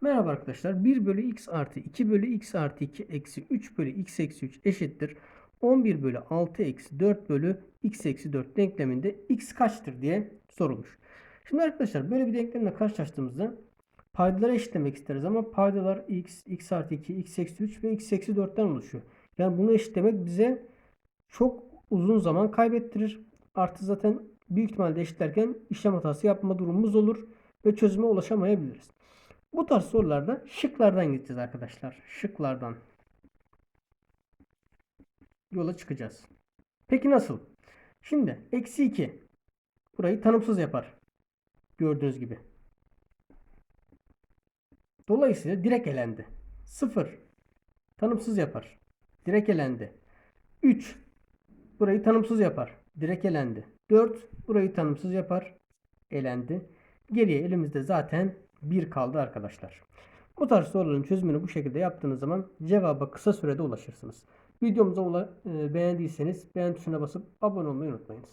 Merhaba arkadaşlar. 1 bölü x artı 2 bölü x artı 2 eksi 3 bölü x eksi 3 eşittir. 11 bölü 6 eksi 4 bölü x eksi 4 denkleminde x kaçtır diye sorulmuş. Şimdi arkadaşlar böyle bir denklemle karşılaştığımızda paydaları eşitlemek isteriz ama paydalar x, x artı 2, x eksi 3 ve x eksi 4'ten oluşuyor. Yani bunu eşitlemek bize çok uzun zaman kaybettirir. Artı zaten büyük ihtimalle eşitlerken işlem hatası yapma durumumuz olur ve çözüme ulaşamayabiliriz. Bu tarz sorularda şıklardan gideceğiz arkadaşlar. Şıklardan yola çıkacağız. Peki nasıl? Şimdi eksi 2 burayı tanımsız yapar. Gördüğünüz gibi. Dolayısıyla direkt elendi. 0 tanımsız yapar. Direkt elendi. 3 burayı tanımsız yapar. Direkt elendi. 4 burayı tanımsız yapar. Elendi. Geriye elimizde zaten 1 kaldı arkadaşlar. Bu tarz soruların çözümünü bu şekilde yaptığınız zaman cevaba kısa sürede ulaşırsınız. Videomuza e, beğendiyseniz beğen tuşuna basıp abone olmayı unutmayınız.